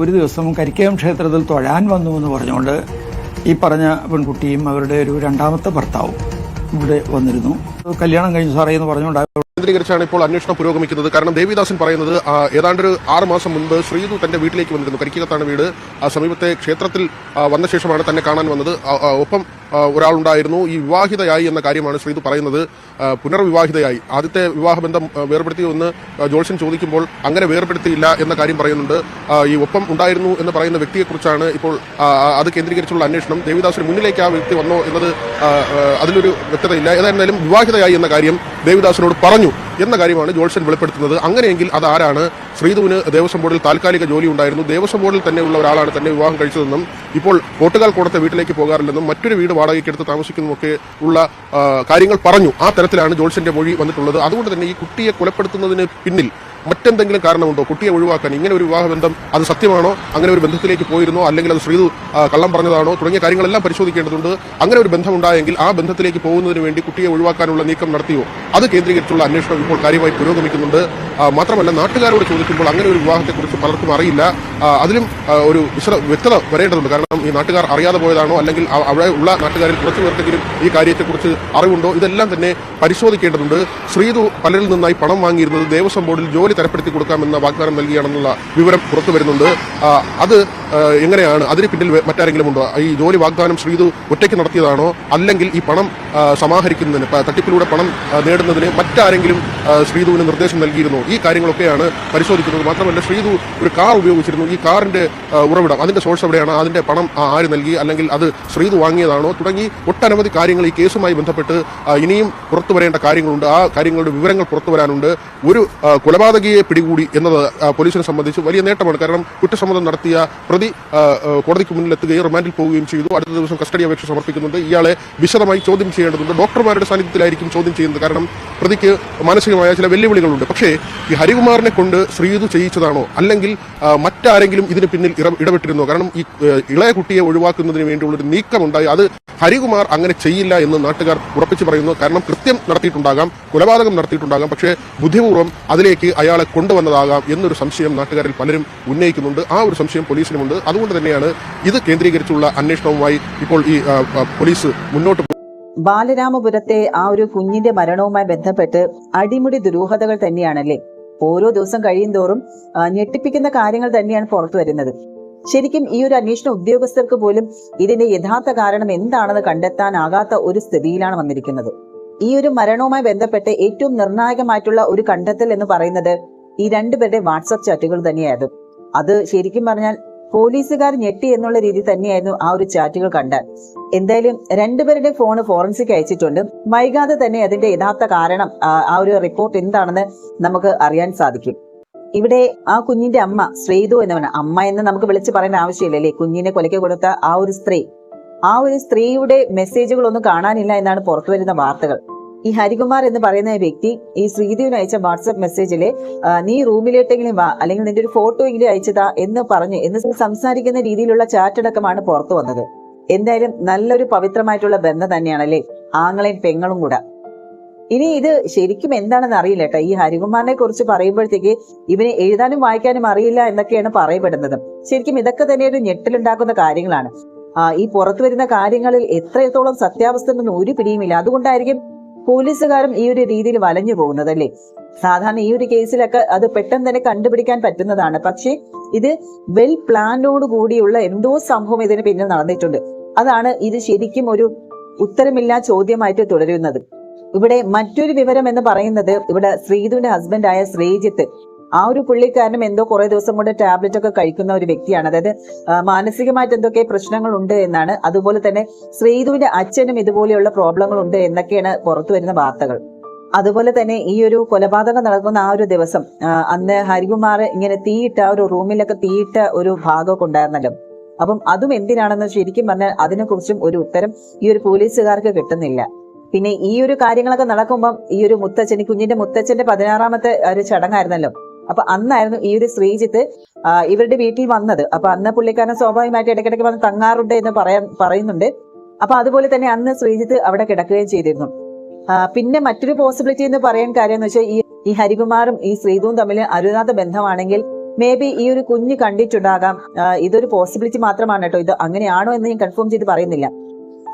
ഒരു ദിവസം കരിക്കയം ക്ഷേത്രത്തിൽ തൊഴാൻ വന്നു എന്ന് പറഞ്ഞുകൊണ്ട് ഈ പറഞ്ഞ പെൺകുട്ടിയും അവരുടെ ഒരു രണ്ടാമത്തെ ഭർത്താവും ഇവിടെ വന്നിരുന്നു. കല്യാണം കഴിഞ്ഞു സാറേ എന്ന് പറഞ്ഞുകൊണ്ട് കേന്ദ്രീകരിച്ചാണ് ഇപ്പോൾ അന്വേഷണം പുരോഗമിക്കുന്നത്. കാരണം ദേവിദാസൻ പറയുന്നത് ഏതാണ്ട് ഒരു ആറ് മാസം മുൻപ് ശ്രീതു തന്റെ വീട്ടിലേക്ക് വന്നിരുന്നു. കരിക്കകത്താണ് വീട്. ആ സമീപത്തെ ക്ഷേത്രത്തിൽ വന്ന ശേഷമാണ് തന്നെ കാണാൻ വന്നത്. ഒപ്പം ഒരാളുണ്ടായിരുന്നു. ഈ വിവാഹിതയായി എന്ന കാര്യമാണ് ശ്രീതു പറയുന്നത്. പുനർവിവാഹിതയായി. ആദ്യത്തെ വിവാഹബന്ധം ആ, വേർപെടുത്തി എന്ന് ജോൾസൻ ചോദിക്കുമ്പോൾ അങ്ങനെ വേർപെടുത്തിയില്ല എന്ന കാര്യം പറയുന്നുണ്ട്. ഈ ഒപ്പം ഉണ്ടായിരുന്നു എന്ന് പറയുന്ന വ്യക്തിയെക്കുറിച്ചാണ് ഇപ്പോൾ അത് കേന്ദ്രീകരിച്ചുള്ള അന്വേഷണം. ദേവിദാസിന് മുന്നിലേക്ക് ആ വ്യക്തി വന്നോ എന്നത് അതിലൊരു വ്യക്തതയില്ല. ഏതായിരുന്നാലും വിവാഹിതയായി എന്ന കാര്യം ദേവിദാസിനോട് പറഞ്ഞു എന്ന കാര്യമാണ് ജോൾസൻ വെളിപ്പെടുത്തുന്നത്. അങ്ങനെയെങ്കിൽ അത് ആരാണ്? ശ്രീധുവിന് ദേവസ്വം ബോർഡിൽ താൽക്കാലിക ജോലി ഉണ്ടായിരുന്നു ദേവസ്വം ബോർഡിൽ തന്നെയുള്ള ഒരാളാണ് തന്നെ വിവാഹം കഴിച്ചതെന്നും ഇപ്പോൾ കോട്ടുകാൽ കോടത്തെ വീട്ടിലേക്ക് പോകാറില്ലെന്നും മറ്റൊരു വീട് വാടകയ്ക്കെടുത്ത് താമസിക്കുന്നതൊക്കെ ഉള്ള കാര്യങ്ങൾ പറഞ്ഞു. ആ തരത്തിലാണ് ജോൾസിന്റെ മൊഴി വന്നിട്ടുള്ളത്. അതുകൊണ്ട് തന്നെ ഈ കുട്ടിയെ കൊലപ്പെടുത്തുന്നതിന് പിന്നിൽ മറ്റെന്തെങ്കിലും കാരണമുണ്ടോ? കുട്ടിയെ ഒഴിവാക്കാൻ ഇങ്ങനെ ഒരു വിവാഹബന്ധം അത് സത്യമാണോ? അങ്ങനെ ഒരു ബന്ധത്തിലേക്ക് പോയിരുന്നോ? അല്ലെങ്കിൽ അത് ശ്രീതു കള്ളം പറഞ്ഞതാണോ? തുടങ്ങിയ കാര്യങ്ങളെല്ലാം പരിശോധിക്കേണ്ടതുണ്ട്. അങ്ങനെ ഒരു ബന്ധമുണ്ടായെങ്കിൽ ആ ബന്ധത്തിലേക്ക് പോകുന്നതിന് വേണ്ടി കുട്ടിയെ ഒഴിവാക്കാനുള്ള നീക്കം നടത്തിയോ? അത് കേന്ദ്രീകരിച്ചുള്ള അന്വേഷണം ഇപ്പോൾ കാര്യമായി പുരോഗമിക്കുന്നുണ്ട്. മാത്രമല്ല നാട്ടുകാരോട് ചോദിക്കുമ്പോൾ അങ്ങനെ ഒരു വിവാഹത്തെക്കുറിച്ച് പലർക്കും അറിയില്ല. അതിലും ഒരു വിശദ വ്യക്തത വരേണ്ടതുണ്ട്. കാരണം ഈ നാട്ടുകാർ അറിയാതെ പോയതാണോ? അല്ലെങ്കിൽ അവിടെ ഉള്ള നാട്ടുകാരിൽ കുറച്ച് പേർക്കെങ്കിലും ഈ കാര്യത്തെക്കുറിച്ച് അറിവുണ്ടോ? ഇതെല്ലാം തന്നെ പരിശോധിക്കേണ്ടതുണ്ട്. ശ്രീതു പലരിൽ നിന്നായി പണം വാങ്ങിയിരുന്നത് ദേവസ്വം ബോർഡിൽ ജോലി തരപ്പെടുത്തി കൊടുക്കാമെന്ന വാഗ്ദാനം നൽകിയാണെന്നുള്ള വിവരം പുറത്തു വരുന്നുണ്ട് അത് എങ്ങനെയാണ്? അതിന് പിന്നിൽ മറ്റാരെങ്കിലും ഉണ്ടോ? ഈ ജോലി വാഗ്ദാനം ശ്രീതു ഒറ്റയ്ക്ക് നടത്തിയതാണോ? അല്ലെങ്കിൽ ഈ പണം സമാഹരിക്കുന്നതിന് തട്ടിപ്പിലൂടെ പണം നേടുന്നതിന് മറ്റാരെങ്കിലും ശ്രീതുവിന് നിർദ്ദേശം നൽകിയിരുന്നു? ഈ കാര്യങ്ങളൊക്കെയാണ് പരിശോധിക്കുന്നത്. മാത്രമല്ല ശ്രീതു ഒരു കാർ ഉപയോഗിച്ചിരുന്നു. ഈ കാറിന്റെ ഉറവിടം അതിന്റെ സോഴ്സ് എവിടെയാണ്? അതിന്റെ പണം ആര് നൽകി? അല്ലെങ്കിൽ അത് ശ്രീതു വാങ്ങിയതാണോ? തുടങ്ങി ഒട്ടനവധി കാര്യങ്ങൾ ഈ കേസുമായി ബന്ധപ്പെട്ട് ഇനിയും പുറത്തു വരേണ്ട കാര്യങ്ങളുണ്ട്. ആ കാര്യങ്ങളുടെ വിവരങ്ങൾ പുറത്തു വരാനുണ്ട്. ഒരു കൊലപാതകയെ പിടികൂടി എന്നത് പോലീസിനെ സംബന്ധിച്ച് വലിയ നേട്ടമാണ്. കാരണം കുറ്റസമ്മതം നടത്തിയ പ്രതി കോടതിക്ക് മുന്നിൽ എത്തുകയും റിമാൻഡിൽ പോവുകയും ചെയ്തു. അടുത്ത ദിവസം കസ്റ്റഡി അപേക്ഷ സമർപ്പിക്കുന്നുണ്ട്. ഇയാളെ വിശദമായി ചോദ്യം ചെയ്യേണ്ടതുണ്ട്. ഡോക്ടർമാരുടെ സാന്നിധ്യത്തിലായിരിക്കും ചോദ്യം ചെയ്യുന്നത്. കാരണം പ്രതിക്ക് മാനസികമായ ചില വെല്ലുവിളികളുണ്ട്. പക്ഷേ ഈ ഹരികുമാറിനെ കൊണ്ട് ശ്രീതു ചെയ്യിച്ചതാണോ? അല്ലെങ്കിൽ മറ്റാരെങ്കിലും ഇതിന് പിന്നിൽ ഇടപെട്ടിരുന്നു? കാരണം ഈ ഇളയ കുട്ടിയെ ഒഴിവാക്കുന്നതിന് ഒരു നീക്കമുണ്ടായി. അത് ഹരികുമാർ അങ്ങനെ ചെയ്യില്ല എന്ന് നാട്ടുകാർ ഉറപ്പിച്ചു പറയുന്നു. കാരണം കൃത്യം നടത്തിയിട്ടുണ്ടാകാം കൊലപാതകം നടത്തിയിട്ടുണ്ടാകാം. പക്ഷേ ബുദ്ധിപൂർവം അതിലേക്ക് അയാളെ കൊണ്ടുവന്നതാകാം എന്നൊരു സംശയം നാട്ടുകാരിൽ പലരും ഉന്നയിക്കുന്നുണ്ട്. ആ ഒരു സംശയം പോലീസിനുമുണ്ട് അതുകൊണ്ട് തന്നെയാണ് ഇത് കേന്ദ്രീകരിച്ചുള്ള അന്വേഷണവുമായി ഇപ്പോൾ ഈ പോലീസ് മുന്നോട്ട് ബാലരാമപുരത്തെ ആ ഒരു കുഞ്ഞിന്റെ മരണവുമായി ബന്ധപ്പെട്ട് അടിമുടി ദുരൂഹതകൾ തന്നെയാണല്ലേ? ഓരോ ദിവസം കഴിയും തോറും ഞെട്ടിപ്പിക്കുന്ന കാര്യങ്ങൾ തന്നെയാണ് പുറത്തു വരുന്നത്. ശരിക്കും ഈ ഒരു അന്വേഷണ ഉദ്യോഗസ്ഥർക്ക് പോലും ഇതിന്റെ യഥാർത്ഥ കാരണം എന്താണെന്ന് കണ്ടെത്താനാകാത്ത ഒരു സ്ഥിതിയിലാണ് വന്നിരിക്കുന്നത്. ഈ ഒരു മരണവുമായി ബന്ധപ്പെട്ട് ഏറ്റവും നിർണായകമായിട്ടുള്ള ഒരു കണ്ടെത്തൽ എന്ന് പറയുന്നത് ഈ രണ്ടുപേരുടെ വാട്സപ്പ് ചാറ്റുകൾ തന്നെയായിരുന്നു അത് ശരിക്കും പറഞ്ഞാൽ പോലീസുകാർ ഞെട്ടി എന്നുള്ള രീതി തന്നെയായിരുന്നു ആ ഒരു ചാറ്റുകൾ കണ്ടാൽ. എന്തായാലും രണ്ടുപേരുടെ ഫോണ് ഫോറൻസിക് അയച്ചിട്ടുണ്ട്. വൈകാതെ തന്നെ അതിന്റെ യഥാർത്ഥ കാരണം ആ ഒരു റിപ്പോർട്ട് എന്താണെന്ന് നമുക്ക് അറിയാൻ സാധിക്കും. ഇവിടെ ആ കുഞ്ഞിന്റെ അമ്മ ശ്രീതു എന്നവണ് അമ്മ എന്ന് നമുക്ക് വിളിച്ച് പറയേണ്ട ആവശ്യമില്ലല്ലേ കുഞ്ഞിനെ കൊലയ്ക്ക് കൊടുത്ത ആ ഒരു സ്ത്രീ. ആ ഒരു സ്ത്രീയുടെ മെസ്സേജുകളൊന്നും കാണാനില്ല എന്നാണ് പുറത്തു വരുന്ന വാർത്തകൾ. ഈ ഹരികുമാർ എന്ന് പറയുന്ന വ്യക്തി ഈ ശ്രീദേവിന് അയച്ച വാട്സ്ആപ്പ് മെസ്സേജിൽ നീ റൂമിലേട്ടെങ്കിലും വാ അല്ലെങ്കിൽ നിന്റെ ഒരു ഫോട്ടോ എങ്കിലും അയച്ചതാ എന്ന് പറഞ്ഞ് എന്ന് സംസാരിക്കുന്ന രീതിയിലുള്ള ചാറ്റടക്കമാണ് പുറത്തു വന്നത്. എന്തായാലും നല്ലൊരു പവിത്രമായിട്ടുള്ള ബന്ധം തന്നെയാണല്ലേ ആങ്ങളെയും പെങ്ങളും കൂടെ. ഇനി ഇത് ശരിക്കും എന്താണെന്ന് അറിയില്ല കേട്ടോ. ഈ ഹരികുമാറിനെ കുറിച്ച് പറയുമ്പോഴത്തേക്ക് ഇവനെ എഴുതാനും വായിക്കാനും അറിയില്ല എന്നൊക്കെയാണ് പറയപ്പെടുന്നത്. ശരിക്കും ഇതൊക്കെ തന്നെ ഒരു ഞെട്ടലുണ്ടാക്കുന്ന കാര്യങ്ങളാണ്. ഈ പുറത്തു വരുന്ന കാര്യങ്ങളിൽ എത്രത്തോളം സത്യാവസ്ഥ ഒരു പിടിയുമില്ല. അതുകൊണ്ടായിരിക്കും പോലീസുകാരും ഈ ഒരു രീതിയിൽ വലഞ്ഞു പോകുന്നത് അല്ലേ സാധാരണ ഈ ഒരു കേസിലൊക്കെ അത് പെട്ടെന്ന് തന്നെ കണ്ടുപിടിക്കാൻ പറ്റുന്നതാണ്. പക്ഷേ ഇത് വെൽ പ്ലാനോട് കൂടിയുള്ള എന്തോ സംഭവം ഇതിന് പിന്നിൽ നടന്നിട്ടുണ്ട്. അതാണ് ഇത് ശരിക്കും ഒരു ഉത്തരമില്ലാ ചോദ്യമായിട്ട് തുടരുന്നത്. ഇവിടെ മറ്റൊരു വിവരം എന്ന് പറയുന്നത് ഇവിടെ ശ്രീതുവിന്റെ ഹസ്ബൻഡായ ശ്രീജിത്ത് ആ ഒരു പുള്ളിക്കാരനും എന്തോ കുറെ ദിവസം കൊണ്ട് ടാബ്ലറ്റ് ഒക്കെ കഴിക്കുന്ന ഒരു വ്യക്തിയാണ്. അതായത് മാനസികമായിട്ട് എന്തൊക്കെ പ്രശ്നങ്ങൾ ഉണ്ട് എന്നാണ് അതുപോലെ തന്നെ ശ്രീധുവിന്റെ അച്ഛനും ഇതുപോലെയുള്ള പ്രോബ്ലങ്ങൾ ഉണ്ട് എന്നൊക്കെയാണ് പുറത്തു വരുന്ന വാർത്തകൾ. അതുപോലെ തന്നെ ഈ ഒരു കൊലപാതകം നടക്കുന്ന ആ ഒരു ദിവസം അന്ന് ഹരികുമാർ ഇങ്ങനെ തീയിട്ട ആ ഒരു റൂമിലൊക്കെ തീയിട്ട ഒരു ഭാഗമൊക്കെ ഉണ്ടായിരുന്നല്ലോ. അപ്പം അതും എന്തിനാണെന്ന് ശരിക്കും പറഞ്ഞാൽ അതിനെക്കുറിച്ചും ഒരു ഉത്തരം ഈ ഒരു പോലീസുകാർക്ക് കിട്ടുന്നില്ല. പിന്നെ ഈ ഒരു കാര്യങ്ങളൊക്കെ നടക്കുമ്പം ഈ ഒരു മുത്തച്ഛൻ കുഞ്ഞിന്റെ മുത്തച്ഛന്റെ പതിനാറാമത്തെ ഒരു ചടങ്ങായിരുന്നല്ലോ. അപ്പൊ അന്നായിരുന്നു ഈ ഒരു ശ്രീജിത്ത് ഇവരുടെ വീട്ടിൽ വന്നത്. അപ്പൊ അന്ന് പുള്ളിക്കാരൻ സ്വാഭാവികമായിട്ട് ഇടയ്ക്കിടയ്ക്ക് വന്ന് തങ്ങാറുണ്ട് എന്ന് പറയാൻ പറയുന്നുണ്ട്. അപ്പൊ അതുപോലെ തന്നെ അന്ന് ശ്രീജിത്ത് അവിടെ കിടക്കുകയും ചെയ്തിരുന്നു. പിന്നെ മറ്റൊരു പോസിബിലിറ്റി എന്ന് പറയാൻ കാര്യം എന്ന് വെച്ചാൽ ഈ ഈ ഹരികുമാറും ഈ ശ്രീതുവും തമ്മിൽ അരുതാത്ത ബന്ധമാണെങ്കിൽ മേ ബി ഈ ഒരു കുഞ്ഞ് കണ്ടിട്ടുണ്ടാകാം. ഇതൊരു പോസിബിലിറ്റി മാത്രമാണ് കേട്ടോ. ഇത് അങ്ങനെയാണോ എന്ന് ഞാൻ കൺഫേം ചെയ്ത് പറയുന്നില്ല.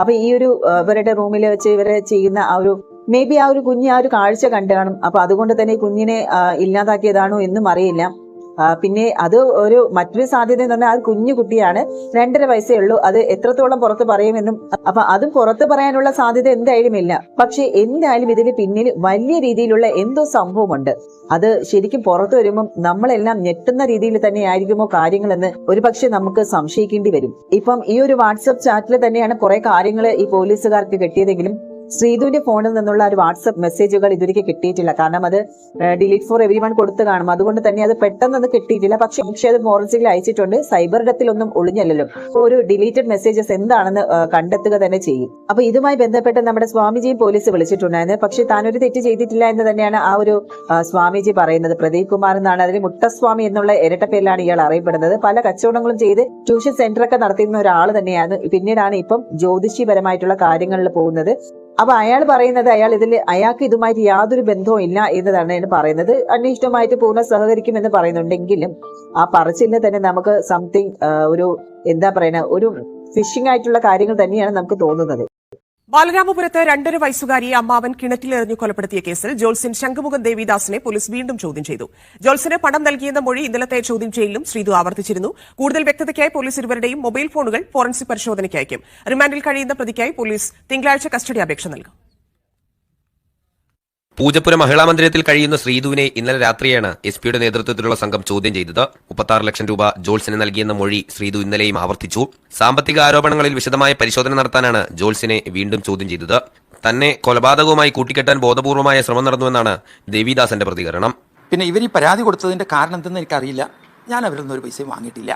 അപ്പൊ ഈ ഒരു ഇവരുടെ റൂമിൽ വെച്ച് ഇവരെ ചെയ്യുന്ന ആ ഒരു മേ ബി ആ ഒരു കുഞ്ഞ് ആ ഒരു കാഴ്ച കണ്ടു കാണും. അപ്പൊ അതുകൊണ്ട് തന്നെ കുഞ്ഞിനെ ഇല്ലാതാക്കിയതാണോ എന്നും അറിയില്ല. പിന്നെ അത് ഒരു മറ്റൊരു സാധ്യത എന്ന് പറഞ്ഞാൽ ആ കുഞ്ഞു കുട്ടിയാണ് രണ്ടര വയസ്സേ ഉള്ളൂ. അത് എത്രത്തോളം പുറത്ത് പറയുമെന്നും അപ്പൊ അതും പുറത്ത് പറയാനുള്ള സാധ്യത എന്തായാലും ഇല്ല. പക്ഷെ എന്തായാലും ഇതിന് പിന്നിൽ വലിയ രീതിയിലുള്ള എന്തോ സംഭവമുണ്ട്. അത് ശരിക്കും പുറത്തു വരുമ്പം നമ്മളെല്ലാം ഞെട്ടുന്ന രീതിയിൽ തന്നെ ആയിരിക്കുമോ കാര്യങ്ങളെന്ന് ഒരു പക്ഷെ നമുക്ക് സംശയിക്കേണ്ടി വരും. ഇപ്പം ഈ ഒരു വാട്സപ്പ് ചാറ്റിൽ തന്നെയാണ് കുറെ കാര്യങ്ങൾ ഈ പോലീസുകാർക്ക് കിട്ടിയതെങ്കിലും ശ്രീധുവിന്റെ ഫോണിൽ നിന്നുള്ള ഒരു വാട്സപ്പ് മെസ്സേജുകൾ ഇതുവരെ കിട്ടിയിട്ടില്ല. കാരണം അത് ഡിലീറ്റ് ഫോർ എവരി വൺ കൊടുത്ത് കാണും. അതുകൊണ്ട് തന്നെ അത് പെട്ടെന്ന് അത് കിട്ടിയിട്ടില്ല. പക്ഷെ പക്ഷേ അത് ഫോറൻസിക്കിൽ അയച്ചിട്ടുണ്ട്. സൈബർ ഇടത്തിലൊന്നും ഒളിഞ്ഞല്ലല്ലോ. ഒരു ഡിലീറ്റഡ് മെസ്സേജസ് എന്താണെന്ന് കണ്ടെത്തുക തന്നെ ചെയ്യും. അപ്പൊ ഇതുമായി ബന്ധപ്പെട്ട് നമ്മുടെ സ്വാമിജിയും പോലീസ് വിളിച്ചിട്ടുണ്ടായിരുന്നു. പക്ഷെ താനൊരു തെറ്റ് ചെയ്തിട്ടില്ല എന്ന് തന്നെയാണ് ആ ഒരു സ്വാമിജി പറയുന്നത്. പ്രദീപ് കുമാർ എന്നാണ്. അതിൽ മുട്ടസ്വാമി എന്നുള്ള ഇരട്ട പേരിലാണ് ഇയാൾ അറിയപ്പെടുന്നത്. പല കച്ചവടങ്ങളും ചെയ്ത് ട്യൂഷൻ സെന്റർ ഒക്കെ നടത്തുന്ന ഒരാൾ തന്നെയാണ്. പിന്നീടാണ് ഇപ്പം ജ്യോതിഷിപരമായിട്ടുള്ള കാര്യങ്ങളിൽ പോകുന്നത്. അപ്പൊ അയാൾ പറയുന്നത് അയാൾ ഇതിൽ അയാൾക്ക് ഇതുമായിട്ട് യാതൊരു ബന്ധവും ഇല്ല എന്നതാണ് അയാൾ പറയുന്നത്. അന്വേഷണവുമായിട്ട് പൂർണ സഹകരിക്കുമെന്ന് പറയുന്നുണ്ടെങ്കിലും ആ പറച്ചിലിന് തന്നെ നമുക്ക് സംതിങ് ഒരു എന്താ പറയുക ഒരു ഫിഷിംഗ് ആയിട്ടുള്ള കാര്യങ്ങൾ തന്നെയാണ് നമുക്ക് തോന്നുന്നത്. ബാലരാമപുരത്ത് രണ്ടര വയസ്സുകാരിയെ അമ്മാവൻ കിണറ്റിലെറിഞ്ഞു കൊലപ്പെടുത്തിയ കേസിൽ ജോൾസിൻ ശംഖുമുഖം ദേവിദാസിനെ പോലീസ് വീണ്ടും ചോദ്യം ചെയ്തു. ജോൾസിന് പണം നൽകിയെന്ന മൊഴി ഇന്നലത്തെ ചോദ്യം ചെയ്യലിലും ശ്രീതു ആവർത്തിച്ചിരുന്നു. കൂടുതൽ വ്യക്തതയ്ക്കായി പോലീസ് ഇരുവരുടെയും മൊബൈൽ ഫോണുകൾ ഫോറൻസിക് പരിശോധനയ്ക്ക് അയക്കും. റിമാൻഡിൽ കഴിയുന്ന പ്രതിക്കായി പോലീസ് തിങ്കളാഴ്ച കസ്റ്റഡി അപേക്ഷ നൽകും. പൂജപ്പുര മഹിളാ മന്ദിരത്തിൽ കഴിയുന്ന ശ്രീധുവിനെ ഇന്നലെ രാത്രിയാണ് എസ് പിയുടെ നേതൃത്വത്തിലുള്ള സംഘം ചോദ്യം ചെയ്തത്. മുപ്പത്താറ് ലക്ഷം രൂപ ജോൾസിന് നൽകിയെന്ന മൊഴി ശ്രീധു ഇന്നലെയും ആവർത്തിച്ചു. സാമ്പത്തിക ആരോപണങ്ങളിൽ വിശദമായ പരിശോധന നടത്താനാണ് ജോൾസിനെ വീണ്ടും ചോദ്യം ചെയ്തത്. തന്നെ കൊലപാതകവുമായി കൂട്ടിക്കെട്ടാൻ ബോധപൂർവമായ ശ്രമം നടന്നുവെന്നാണ് ദേവിദാസന്റെ പ്രതികരണം. പിന്നെ ഇവർ ഈ പരാതി കൊടുത്തതിന്റെ കാരണം എന്തെന്ന് എനിക്കറിയില്ല. ഞാൻ അവരിൽ നിന്ന് ഒരു പൈസയും വാങ്ങിയിട്ടില്ല.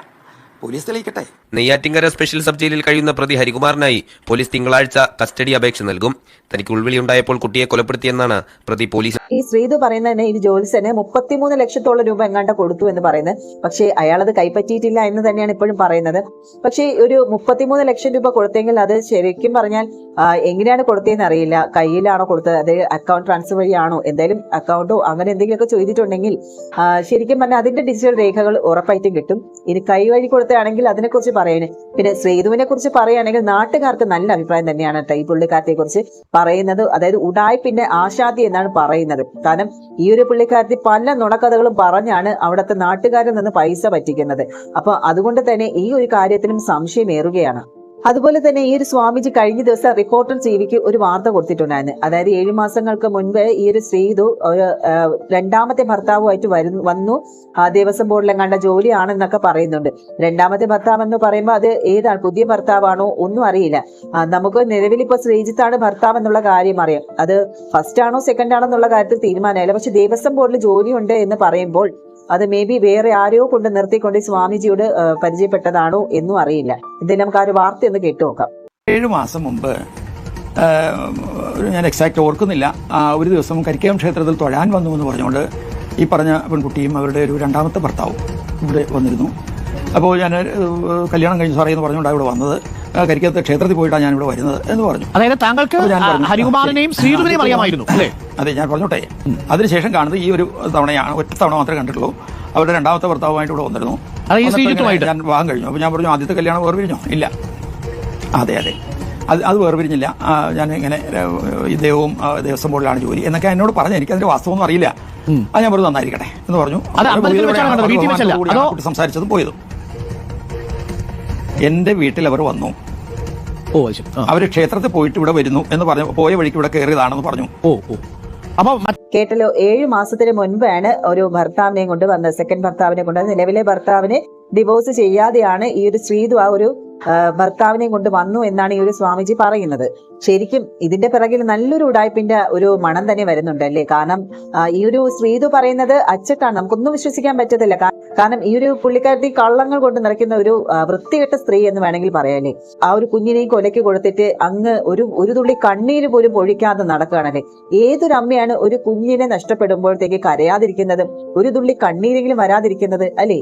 പോലീസ് തെളിയിക്കട്ടെ? നെയ്യാറ്റിങ്കര സ്പെഷ്യൽ സബ് ജയിലിൽ കഴിയുന്ന പ്രതി ഹരികുമാറിനായി പോലീസ് തിങ്കളാഴ്ച കസ്റ്റഡി അപേക്ഷ നൽകും. തനിക്ക് ഉൾവിളിയുണ്ടായപ്പോൾ കുട്ടിയെ കൊലപ്പെടുത്തിയെന്നാണ് പ്രതി പോലീസ് ഈ ശ്രീതു പറയുന്നതിന് ഈ ജോലിസന് മുപ്പത്തിമൂന്ന് ലക്ഷത്തോളം രൂപ എങ്ങാണ്ട് കൊടുത്തു എന്ന് പറയുന്നത്. പക്ഷേ അയാൾ അത് കൈപ്പറ്റിയിട്ടില്ല എന്ന് തന്നെയാണ് ഇപ്പോഴും പറയുന്നത്. പക്ഷേ ഒരു മുപ്പത്തിമൂന്ന് ലക്ഷം രൂപ കൊടുത്തെങ്കിൽ അത് ശരിക്കും പറഞ്ഞാൽ എങ്ങനെയാണ് കൊടുത്തതെന്ന് അറിയില്ല. കയ്യിലാണോ കൊടുത്തത്? അത് അക്കൗണ്ട് ട്രാൻസ്ഫർ വഴിയാണോ? എന്തായാലും അക്കൗണ്ടോ അങ്ങനെ എന്തെങ്കിലുമൊക്കെ ചെയ്തിട്ടുണ്ടെങ്കിൽ ആ, ശരിക്കും പറഞ്ഞാൽ അതിന്റെ ഡിജിറ്റൽ രേഖകൾ ഉറപ്പായിട്ടും കിട്ടും. ഇനി കൈ വഴി കൊടുത്തതാണെങ്കിൽ അതിനെക്കുറിച്ച് പറയാന് പിന്നെ ശ്രീധുവിനെ കുറിച്ച് പറയുകയാണെങ്കിൽ നാട്ടുകാർക്ക് നല്ല അഭിപ്രായം തന്നെയാണ് കേട്ടോ ഈ പുള്ളിക്കാരത്തെ കുറിച്ച് പറയുന്നത്. അതായത് ഉടായ് പിന്നെ ആശാദി എന്നാണ് പറയുന്നത്. കാരണം ഈ ഒരു പുള്ളിക്കാരത്തി പല നുണക്കഥകളും പറഞ്ഞാണ് അവിടുത്തെ നാട്ടുകാരിൽ നിന്ന് പൈസ പറ്റിക്കുന്നത്. അപ്പൊ അതുകൊണ്ട് തന്നെ ഈ ഒരു കാര്യത്തിലും സംശയമേറുകയാണ്. അതുപോലെ തന്നെ ഈ ഒരു സ്വാമിജി കഴിഞ്ഞ ദിവസം റിപ്പോർട്ടർ ടിവിക്ക് ഒരു വാർത്ത കൊടുത്തിട്ടുണ്ടായിരുന്നു. അതായത് ഏഴു മാസങ്ങൾക്ക് മുൻപ് ഈ ഒരു ശ്രീതു ഒരു രണ്ടാമത്തെ ഭർത്താവുമായിട്ട് വരുന്നു വന്നു. ആ, ദേവസ്വം ബോർഡിലെ കണ്ട ജോലിയാണെന്നൊക്കെ പറയുന്നുണ്ട്. രണ്ടാമത്തെ ഭർത്താവ് എന്ന് പറയുമ്പോൾ അത് ഏതാണ്? പുതിയ ഭർത്താവാണോ? ഒന്നും അറിയില്ല. നമുക്ക് നിലവിൽ ഇപ്പൊ ശ്രീജിത്താണ് ഭർത്താവ് എന്നുള്ള കാര്യം അറിയാം. അത് ഫസ്റ്റ് ആണോ സെക്കൻഡ് ആണോ എന്നുള്ള കാര്യത്തിൽ തീരുമാനമായില്ല പക്ഷെ ദേവസ്വം ബോർഡിൽ ജോലിയുണ്ട് എന്ന് പറയുമ്പോൾ അത് മേ ബി വേറെ ആരെയോ കൊണ്ട് നിർത്തിക്കൊണ്ട് സ്വാമിജിയോട് പരിചയപ്പെട്ടതാണോ എന്നും അറിയില്ല. എന്തായാലും നമുക്ക് ആ ഒരു വാർത്ത ഒന്ന് കേട്ടു നോക്കാം. ഏഴ് മാസം മുമ്പ് ഞാൻ എക്സാക്റ്റ് ഓർക്കുന്നില്ല. ഒരു ദിവസം കരിക്കയം ക്ഷേത്രത്തിൽ തൊഴാൻ വന്നു എന്ന് പറഞ്ഞുകൊണ്ട് ഈ പറഞ്ഞ പെൺകുട്ടിയും അവരുടെ ഒരു രണ്ടാമത്തെ ഭർത്താവും ഇവിടെ വന്നിരുന്നു. അപ്പോൾ ഞാൻ കല്യാണം കഴിഞ്ഞ് സാറേ എന്ന് പറഞ്ഞുകൊണ്ടാണ് ഇവിടെ വന്നത്. ആ, കരിക്കത്തെ ക്ഷേത്രത്തിൽ പോയിട്ടാണ് ഞാൻ ഇവിടെ വരുന്നത് എന്ന് പറഞ്ഞു. അതായത് താങ്കൾക്ക് ഹരികുമാറിനെയും ശ്രീധുവിനെയും അറിയാമായിരുന്നു അല്ലേ? അതെ ഞാൻ പറഞ്ഞോട്ടെ. അതിനുശേഷം കാണുന്നത് ഈ ഒരു തവണയാണ് ഒറ്റ തവണ മാത്രമേ കണ്ടിട്ടുള്ളൂ. അവരുടെ രണ്ടാമത്തെ ഭർത്താവുമായിട്ട് ഇവിടെ വന്നിരുന്നു. ഞാൻ വിവാഹം കഴിഞ്ഞു. അപ്പോൾ ഞാൻ പറഞ്ഞു ആദ്യത്തെ കല്യാണം വേർപിരിഞ്ഞോ? ഇല്ല. അതെ അതെ. അത് അത് വേർപിരിഞ്ഞില്ല. ഞാൻ ഇങ്ങനെ ദൈവവും ഇദ്ദേഹവും ദേവസ്വം ബോർഡിലാണ് ജോലി എന്നൊക്കെ എന്നോട് പറഞ്ഞു എനിക്ക് അതിന്റെ വാസ്തവമൊന്നും അറിയില്ല. അത് ഞാൻ പറഞ്ഞു നന്നായിരിക്കട്ടെ എന്ന് പറഞ്ഞു? സംസാരിച്ചതും പോയതും. എന്റെ വീട്ടിൽ അവർ വന്നു. ഓ അത് ശരി. അവർ ക്ഷേത്രത്തിൽ പോയിട്ട് ഇവിടെ വരുന്നു എന്ന് പറഞ്ഞു പോയ വഴിക്ക് ഇവിടെ കയറിയതാണെന്ന് പറഞ്ഞു. ഓ ഓ. അപ്പൊ കേട്ടല്ലോ ഏഴു മാസത്തിന് മുൻപാണ് ഒരു ഭർത്താവിനെ കൊണ്ട് വന്നത് സെക്കൻഡ് ഭർത്താവിനെ കൊണ്ട് നിലവിലെ ഭർത്താവിനെ ഡിവോഴ്സ് ചെയ്യാതെയാണ് ഈ ഒരു ശ്രീതു ആ ഒരു ഭർത്താവിനെ കൊണ്ട് വന്നു എന്നാണ് ഈ ഒരു സ്വാമിജി പറയുന്നത്. ശരിക്കും ഇതിന്റെ പിറകിൽ നല്ലൊരു ഉടായ്പിന്റെ ഒരു മണം തന്നെ വരുന്നുണ്ട് അല്ലേ? കാരണം ഈ ഒരു ശ്രീതു പറയുന്നത് അച്ചട്ടാണ്. നമുക്കൊന്നും വിശ്വസിക്കാൻ പറ്റത്തില്ല. കാരണം ഈ ഒരു പുള്ളിക്കാരത്തി കള്ളങ്ങൾ കൊണ്ട് നിറയ്ക്കുന്ന ഒരു വൃത്തികെട്ട സ്ത്രീ എന്ന് വേണമെങ്കിൽ പറയാല്ലേ ആ ഒരു കുഞ്ഞിനെയും കൊലയ്ക്ക് കൊടുത്തിട്ട് അങ്ങ് ഒരു ഒരു തുള്ളി കണ്ണീര് പോലും പൊഴിക്കാതെ നടക്കുകയാണല്ലേ? ഏതൊരു അമ്മയാണ് ഒരു കുഞ്ഞിനെ നഷ്ടപ്പെടുമ്പോഴത്തേക്ക് കരയാതിരിക്കുന്നത് ഒരു തുള്ളി കണ്ണീരെങ്കിലും വരാതിരിക്കുന്നത് അല്ലേ?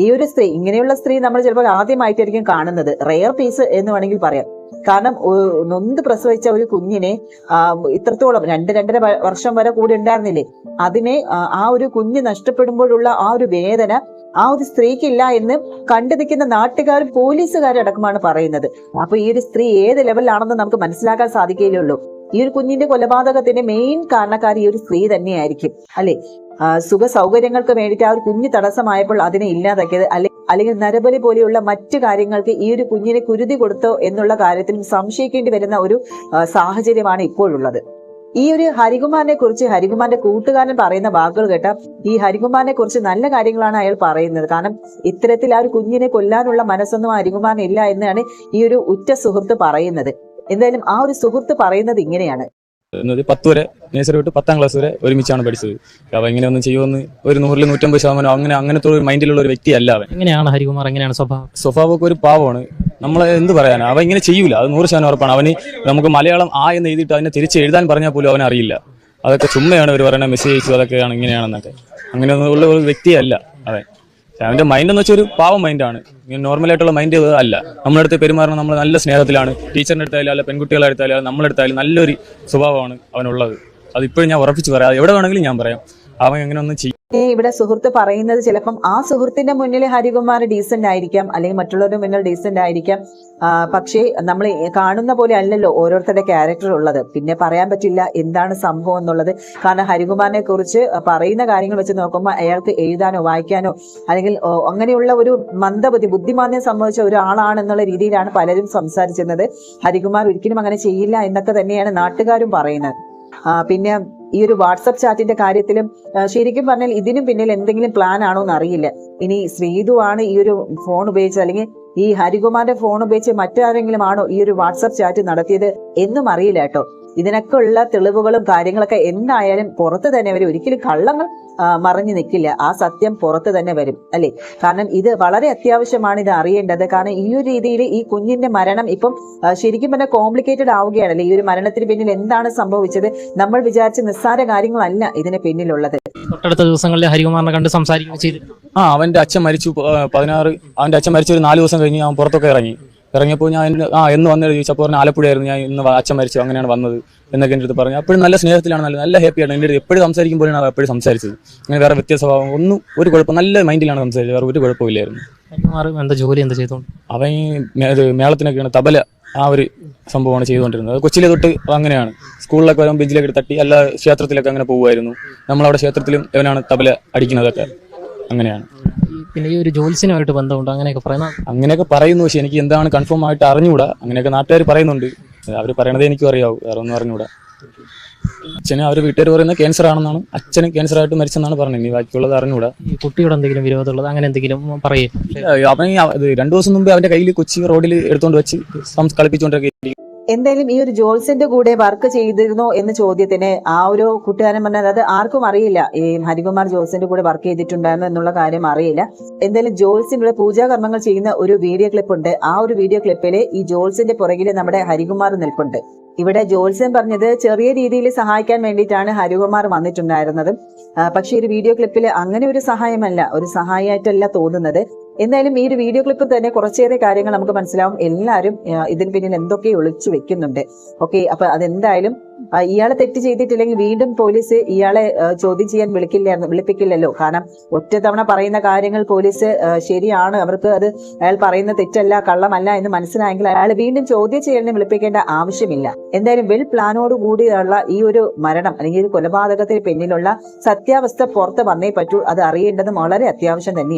ഈ ഒരു സ്ത്രീ ഇങ്ങനെയുള്ള സ്ത്രീ നമ്മൾ ചിലപ്പോൾ ആദ്യമായിട്ടായിരിക്കും കാണുന്നത്. റെയർ പീസ് എന്ന് വേണമെങ്കിൽ പറയാം. കാരണം നൊന്ത് പ്രസവിച്ച ഒരു കുഞ്ഞിനെ ഇത്രത്തോളം രണ്ട് രണ്ടര വർഷം വരെ കൂടി ഉണ്ടായിരുന്നില്ലേ? അതിനെ ആ, ഒരു കുഞ്ഞ് നഷ്ടപ്പെടുമ്പോഴുള്ള ആ ഒരു വേദന ആ ഒരു സ്ത്രീക്കില്ല എന്ന് കണ്ടു നിൽക്കുന്ന നാട്ടുകാരും പോലീസുകാരും അടക്കമാണ് പറയുന്നത്. അപ്പൊ ഈ ഒരു സ്ത്രീ ഏത് ലെവലിലാണെന്ന് നമുക്ക് മനസ്സിലാക്കാൻ സാധിക്കുകയുള്ളൂ ഈ ഒരു കുഞ്ഞിന്റെ കൊലപാതകത്തിന്റെ മെയിൻ കാരണക്കാരി ഈ ഒരു സ്ത്രീ തന്നെയായിരിക്കും. അല്ലെ? സുഖ സൗകര്യങ്ങൾക്ക് വേണ്ടിയിട്ട് ആ ഒരു കുഞ്ഞ് തടസ്സമായപ്പോൾ അതിനെ ഇല്ലാതാക്കിയത്. അല്ലെ അല്ലെങ്കിൽ നരബലി പോലെയുള്ള മറ്റു കാര്യങ്ങൾക്ക് ഈ ഒരു കുഞ്ഞിനെ കുരുതി കൊടുത്തോ എന്നുള്ള കാര്യത്തിൽ സംശയിക്കേണ്ടി വരുന്ന ഒരു സാഹചര്യമാണ് ഇപ്പോഴുള്ളത്. ഈ ഒരു ഹരികുമാറിനെ കുറിച്ച് ഹരികുമാറിന്റെ കൂട്ടുകാരൻ പറയുന്ന വാക്കുകൾ കേട്ട ഈ ഹരികുമാറിനെ കുറിച്ച് നല്ല കാര്യങ്ങളാണ് അയാൾ പറയുന്നത്. കാരണം ഇത്തരത്തിൽ ആ ഒരു കുഞ്ഞിനെ കൊല്ലാനുള്ള മനസ്സൊന്നും ഹരികുമാറിന് ഇല്ല എന്നാണ് ഈ ഒരു ഉറ്റ സുഹൃത്ത് പറയുന്നത്. എന്തായാലും ആ ഒരു സുഹൃത്ത് പറയുന്നത് ഇങ്ങനെയാണ്. എന്നത് പത്ത് വരെ നേഴ്സറി തൊട്ട് പത്താം ക്ലാസ് വരെ ഒരുമിച്ചാണ് പഠിച്ചത്. അവൻ ഇങ്ങനെ ഒന്നും ചെയ്യുമെന്ന് ഒരു നൂറിൽ നൂറ്റമ്പത് ശതമാനം അങ്ങനെ അങ്ങനത്തെ ഒരു മൈൻഡിലുള്ള ഒരു വ്യക്തിയല്ല അവൻ. എങ്ങനെയാണ് ഹരികുമാർ? എങ്ങനെയാണ് സ്വഭാവം? സ്വഭാവമൊക്കെ ഒരു പാവമാണ്. നമ്മൾ എന്ത് പറയാനാ? അവൻ ഇങ്ങനെ ചെയ്യൂല. അത് നൂറ് ശതമാനം ഉറപ്പാണ്. അവന് നമുക്ക് മലയാളം ആ എന്ന് എഴുതിയിട്ട് അതിനെ തിരിച്ച് എഴുതാൻ പറഞ്ഞാൽ പോലും അവൻ അറിയില്ല. അതൊക്കെ ചുമ്മയാണ് അവർ പറയുന്നത് മെസ്സേജ് അയച്ചു അതൊക്കെയാണ് ഇങ്ങനെയാണെന്നൊക്കെ. അങ്ങനെയൊന്നും ഉള്ള ഒരു വ്യക്തിയല്ല അവൻ. പക്ഷെ അവന്റെ മൈൻഡ് എന്ന് വെച്ചാൽ ഒരു പാവം മൈൻഡാണ് ഇങ്ങനെ നോർമൽ ആയിട്ടുള്ള മൈൻഡ് അല്ല. നമ്മളടുത്ത് പെരുമാറണം നമ്മൾ നല്ല സ്നേഹത്തിലാണ്. ടീച്ചറിന്റെ അടുത്തായാലും അല്ല പെൺകുട്ടികളെ അടുത്തായാലും നമ്മളെടുത്തായാലും നല്ലൊരു സ്വഭാവമാണ് അവനുള്ളത്. അത് ഇപ്പോഴും ഞാൻ ഉറപ്പിച്ച് പറയാം. എവിടെ വേണമെങ്കിലും ഞാൻ പറയാം. അവൻ അങ്ങനെ ഒന്നും ചെയ്യും. ഇവിടെ സുഹൃത്ത് പറയുന്നത് ചിലപ്പം ആ സുഹൃത്തിന്റെ മുന്നിൽ ഹരികുമാർ ഡീസന്റ് ആയിരിക്കാം അല്ലെങ്കിൽ മറ്റുള്ളവരുടെ മുന്നിൽ ഡീസന്റ് ആയിരിക്കാം. പക്ഷേ നമ്മൾ കാണുന്ന പോലെ അല്ലല്ലോ ഓരോരുത്തരുടെ ക്യാരക്ടർ ഉള്ളത്. പിന്നെ പറയാൻ പറ്റില്ല എന്താണ് സംഭവം എന്നുള്ളത്. കാരണം ഹരികുമാറിനെ കുറിച്ച് പറയുന്ന കാര്യങ്ങൾ വെച്ച് നോക്കുമ്പോൾ അയാൾക്ക് എഴുതാനോ വായിക്കാനോ അല്ലെങ്കിൽ അങ്ങനെയുള്ള ഒരു മന്ദബുദ്ധി ബുദ്ധിമാന്യം സംഭവിച്ച ഒരാളാണെന്നുള്ള രീതിയിലാണ് പലരും സംസാരിച്ചിരുന്നത്. ഹരികുമാർ ഒരിക്കലും അങ്ങനെ ചെയ്യില്ല എന്നൊക്കെ തന്നെയാണ് നാട്ടുകാരും പറയുന്നത്. പിന്നെ ഈ ഒരു വാട്സപ്പ് ചാറ്റിന്റെ കാര്യത്തിലും ശരിക്കും പറഞ്ഞാൽ ഇതിനും പിന്നിൽ എന്തെങ്കിലും പ്ലാൻ ആണോ എന്ന് അറിയില്ല ഇനി ശ്രീതുവാണ് ഈ ഒരു ഫോൺ ഉപയോഗിച്ച് അല്ലെങ്കിൽ ഈ ഹരികുമാറിന്റെ ഫോൺ ഉപയോഗിച്ച് മറ്റാരെങ്കിലും ആണോ ഈ ഒരു വാട്സപ്പ് ചാറ്റ് നടത്തിയത് എന്നും അറിയില്ല കേട്ടോ. ഇതിനൊക്കെ ഉള്ള തെളിവുകളും കാര്യങ്ങളൊക്കെ എന്തായാലും പുറത്ത് തന്നെ അവർ ഒരിക്കലും കള്ളങ്ങൾ മറഞ്ഞു നിൽക്കില്ല ആ സത്യം പുറത്ത് തന്നെ വരും അല്ലെ? കാരണം ഇത് വളരെ അത്യാവശ്യമാണ് ഇത് അറിയേണ്ടത്. കാരണം ഈ ഒരു രീതിയിൽ ഈ കുഞ്ഞിന്റെ മരണം ഇപ്പം ശരിക്കും പറഞ്ഞാൽ കോംപ്ലിക്കേറ്റഡ് ആവുകയാണ് ആവുകയാണല്ലേ ഈ ഒരു മരണത്തിന് പിന്നിൽ എന്താണ് സംഭവിച്ചത്? നമ്മൾ വിചാരിച്ച നിസ്സാര കാര്യങ്ങളല്ല ഇതിന് പിന്നിലുള്ളത്. തൊട്ടടുത്ത ദിവസങ്ങളിൽ ഹരികുമാറിനെ കണ്ട് സംസാരിക്കുകയും ചെയ്തു. ആ അവന്റെ അച്ഛൻ മരിച്ചു പതിനാറ് അവന്റെ അച്ഛൻ മരിച്ചു ഒരു നാല് ദിവസം കഴിഞ്ഞ് അവൻ പുറത്തൊക്കെ ഇറങ്ങി. ഇറങ്ങിയപ്പോൾ ഞാൻ ആ എന്ന് വന്നു ചോദിച്ചപ്പോൾ പറഞ്ഞു ആലപ്പുഴയായിരുന്നു. ഞാൻ ഇന്ന് അച്ഛൻ മരിച്ചു അങ്ങനെയാണ് വന്നത് എന്നൊക്കെ എന്റെ അടുത്ത് പറഞ്ഞു. അപ്പോഴും നല്ല സ്നേഹത്തിലാണ് നല്ല നല്ല ഹാപ്പിയാണ് എന്റെ അടുത്ത് എപ്പോഴും സംസാരിക്കുമ്പോഴാണ് എപ്പോഴും സംസാരിച്ചത്. അങ്ങനെ വേറെ വ്യത്യാസ സ്വഭാവം ഒന്നും ഒരു കുഴപ്പം നല്ല മൈൻഡിലാണ് സംസാരിച്ചത്. വേറെ ഒരു കുഴപ്പമില്ലായിരുന്നു. എന്താ ജോലി എന്താ ചെയ്തോണ്ട്? അവൻ മേളത്തിനൊക്കെയാണ് തബല ആ ഒരു സംഭവമാണ് ചെയ്തുകൊണ്ടിരുന്നത്. കൊച്ചിയിലെ കൊച്ചിലെ തൊട്ട് അങ്ങനെയാണ്. സ്കൂളിലൊക്കെ വരും ബെഞ്ചിലൊക്കെ തട്ടി അല്ല ക്ഷേത്രത്തിലൊക്കെ അങ്ങനെ പോകുമായിരുന്നു. നമ്മളവിടെ ക്ഷേത്രത്തിലും ഇവനാണ് തബല അടിക്കുന്നതൊക്കെ. അങ്ങനെയാണ്. പിന്നെ ഈ ഒരു ജോലിസിനുമായിട്ട് ബന്ധമുണ്ട്? അങ്ങനെയൊക്കെ പറയുന്ന അങ്ങനെയൊക്കെ പറയുന്നു. പക്ഷെ എനിക്ക് എന്താണ് കൺഫേം ആയിട്ട് അറിഞ്ഞുകൂടാ. അങ്ങനെയൊക്കെ നാട്ടുകാർ പറയുന്നുണ്ട്. അവർ പറയണതേ എനിക്കും അറിയാവൂ. വേറെ ഒന്നും അറിഞ്ഞുകൂടാ. അച്ഛന് അവർ വീട്ടുകാർ പറയുന്നത് ക്യാൻസർ ആണെന്നാണ്. അച്ഛന് ക്യാൻസർ ആയിട്ട് മരിച്ചെന്നാണ് പറഞ്ഞത്. ഇനി ബാക്കിയുള്ളത് അറിഞ്ഞുകൂടാ. ഈ കുട്ടിയോട് എന്തെങ്കിലും വിരോധമുള്ളത്? അങ്ങനെ എന്തെങ്കിലും പറയേ. അവൻ രണ്ടു ദിവസം മുമ്പ് അവന്റെ കയ്യിൽ കൊച്ചി റോഡിൽ എടുത്തുകൊണ്ട് വെച്ച് കളിപ്പിച്ചുകൊണ്ടൊക്കെ. എന്തായാലും ഈ ഒരു ജോൾസിന്റെ കൂടെ വർക്ക് ചെയ്തിരുന്നോ എന്ന ചോദ്യത്തിന് ആ ഒരു കൂട്ടുകാരൻ പറഞ്ഞത് അത് ആർക്കും അറിയില്ല. ഈ ഹരികുമാർ ജോൾസിന്റെ കൂടെ വർക്ക് ചെയ്തിട്ടുണ്ടായിരുന്നു എന്നുള്ള കാര്യം അറിയില്ല. എന്തായാലും ജോൾസിനുള്ള പൂജാകർമ്മങ്ങൾ ചെയ്യുന്ന ഒരു വീഡിയോ ക്ലിപ്പ് ഉണ്ട്. ആ ഒരു വീഡിയോ ക്ലിപ്പിൽ ഈ ജോൾസിന്റെ പുറകിൽ നമ്മുടെ ഹരികുമാർ നിൽപ്പുണ്ട്. ഇവിടെ ജോൽസൻ പറഞ്ഞത് ചെറിയ രീതിയിൽ സഹായിക്കാൻ വേണ്ടിയിട്ടാണ് ഹരികുമാർ വന്നിട്ടുണ്ടായിരുന്നത്. പക്ഷെ ഒരു വീഡിയോ ക്ലിപ്പിൽ അങ്ങനെ ഒരു സഹായമല്ല ഒരു സഹായമായിട്ടല്ല തോന്നുന്നത്. എന്തായാലും ഈ ഒരു വീഡിയോ ക്ലിപ്പ് തന്നെ കുറച്ചേറെ കാര്യങ്ങൾ നമുക്ക് മനസ്സിലാവും. എല്ലാവരും ഇതിന് പിന്നിൽ എന്തൊക്കെ ഒളിച്ചു വെക്കുന്നുണ്ട്. ഓക്കെ അപ്പൊ അതെന്തായാലും ഇയാളെ തെറ്റ് ചെയ്തിട്ടില്ലെങ്കിൽ വീണ്ടും പോലീസ് ഇയാളെ ചോദ്യം ചെയ്യാൻ വിളിക്കില്ലായിരുന്നു വിളിപ്പിക്കില്ലല്ലോ. കാരണം ഒറ്റ തവണ പറയുന്ന കാര്യങ്ങൾ പോലീസ് ശരിയാണ്. അവർക്ക് അത് അയാൾ പറയുന്ന തെറ്റല്ല കള്ളമല്ല എന്ന് മനസ്സിലായെങ്കിൽ അയാൾ വീണ്ടും ചോദ്യം ചെയ്യലിന് വിളിപ്പിക്കേണ്ട ആവശ്യമില്ല. എന്തായാലും വെൽ പ്ലാനോട് കൂടിയുള്ള ഈ ഒരു മരണം അല്ലെങ്കിൽ കൊലപാതകത്തിന് പിന്നിലുള്ള സത്യാവസ്ഥ പുറത്ത് വന്നേ പറ്റൂ. അത് അറിയേണ്ടത് വളരെ അത്യാവശ്യം തന്നെയാണ്.